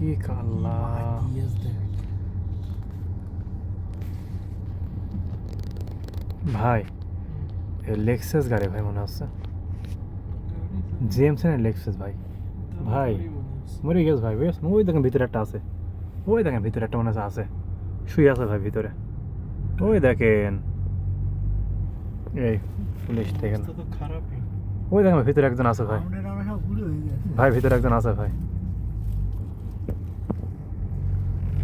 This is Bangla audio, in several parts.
কি কাল্লা ভাই লেক্সাস গাড়ি ভাই মনে হচ্ছে। জেমস না লেক্সাস ভাই। ভাই মরে গেছে ভাই বুঝেছেন ওই দেখেন ভিতরে একটা আছে। ওই দেখেন ভিতরে একটা মনে আছে। শুয়ে আছে ভাই ভিতরে। ওই দেখেন। এই পুলিশ দেখেন। ওই দেখেন ভাই, ভিতরে একজন আছে ভাই। ভাই ভিতরে একজন আছে ভাই।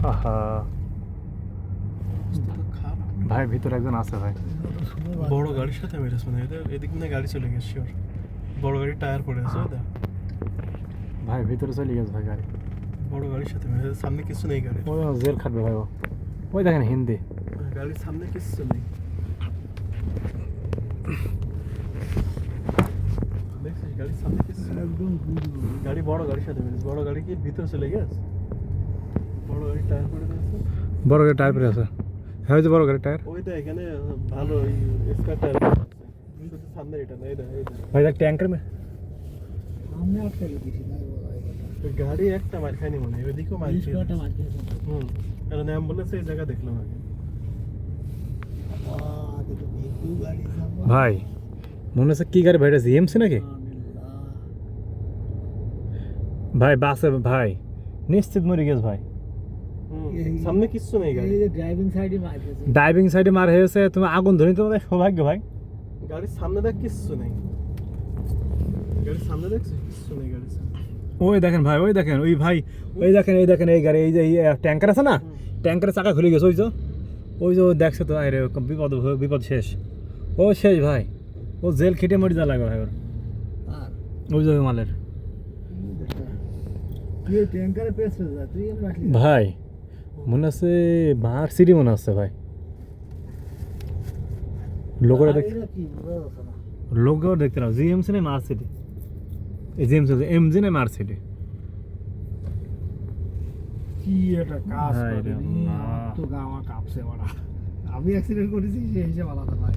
আহা। ভাই ভিতরে একজন আছে ভাই। বড় গাড়ির সাথে মেরেছে মানে এদিক মানে গাড়ি চলে গেছে শিওর বড় গাড়ির টায়ার পড়ে আছে ওটা ভাই ভিতরে চলে গেছে ভাই গাড়ি। বড় গাড়ির সাথে মেরেছে সামনে কিছু নেই গাড়ির। ওই জেল খাটবে ভাই ও। ওই দেখেন হিন্দি। গাড়ির সামনে কিছু নেই। গাড়ির সামনে কিছু একদম গাড়ি বড় গাড়ির সাথে মেরেছে। বড় গাড়ি কি ভিতরে চলে গেছে? বড় গাড়ির টায়ার পড়ে গেছে বড় গাড়ি টায়ার পরে আছে। হ্যাঁ ওই যে বড় গাড়ি টায়ার। ওইটা এখানে ভালো ওই স্কার টায়ার শুধু সামনে এটা না এটা এটা ভাই দেখ ট্যাঙ্কার মে সামনে আটকে গেছি না তো গাড়ি একটা মার খায়নি মনে হয় ওইদিকেও মার খেয়ে রিস্কটা মারতে হুম কারণ অ্যাম্বুলেন্স এই জায়গা দেখলাম আগে। দেখো ভেকু গাড়ি সামনে ভাই মনে হচ্ছে কি গাড়ি ভাইটা জিএমসি নাকি? ভাই বাসে ভাই নিশ্চিত মরে গেছে ভাই। হুম, এই- সামনে কিচ্ছু নেই গাড়ি। যে ড্রাইভিং সাইডে মারতেছে ড্রাইভিং সাইডে মার হয়েছে তুমি আগুন ধরে তোমাদের সৌভাগ্য ভাই। গাড়ির সামনে দেখ কিচ্ছু নেই। গাড়ির সামনে দেখছিস কিচ্ছু নেই গাড়ির ওই দেখেন ভাই ওই দেখেন ওই ভাই ওই দেখেন এই দেখেন এই গাড়ি এই যে ট্যাঙ্কার আছে না? ট্যাঙ্কারের চাকা খুলে গেছে ওই যে। ওই যে দেখছে তো আরে বিপদ বিপদ শেষ। ও শেষ ভাই। ও জেল খেটে মরে যা লাগে ভাই ওর। আর? ওই যে মালের। ভাই মনে আছে মার সিটি মনে আছে ভাই। লোকরা দেখ না। লোকও দেখতে নাও জিএমসি না মার সিটি এই জিএমসি এমজি না মার সিটি কি এটা কাজ করে তো গা কাঁপছে ওরা। আমি অ্যাক্সিডেন্ট করেছি সেই হিসেবে আলাদা ভাই।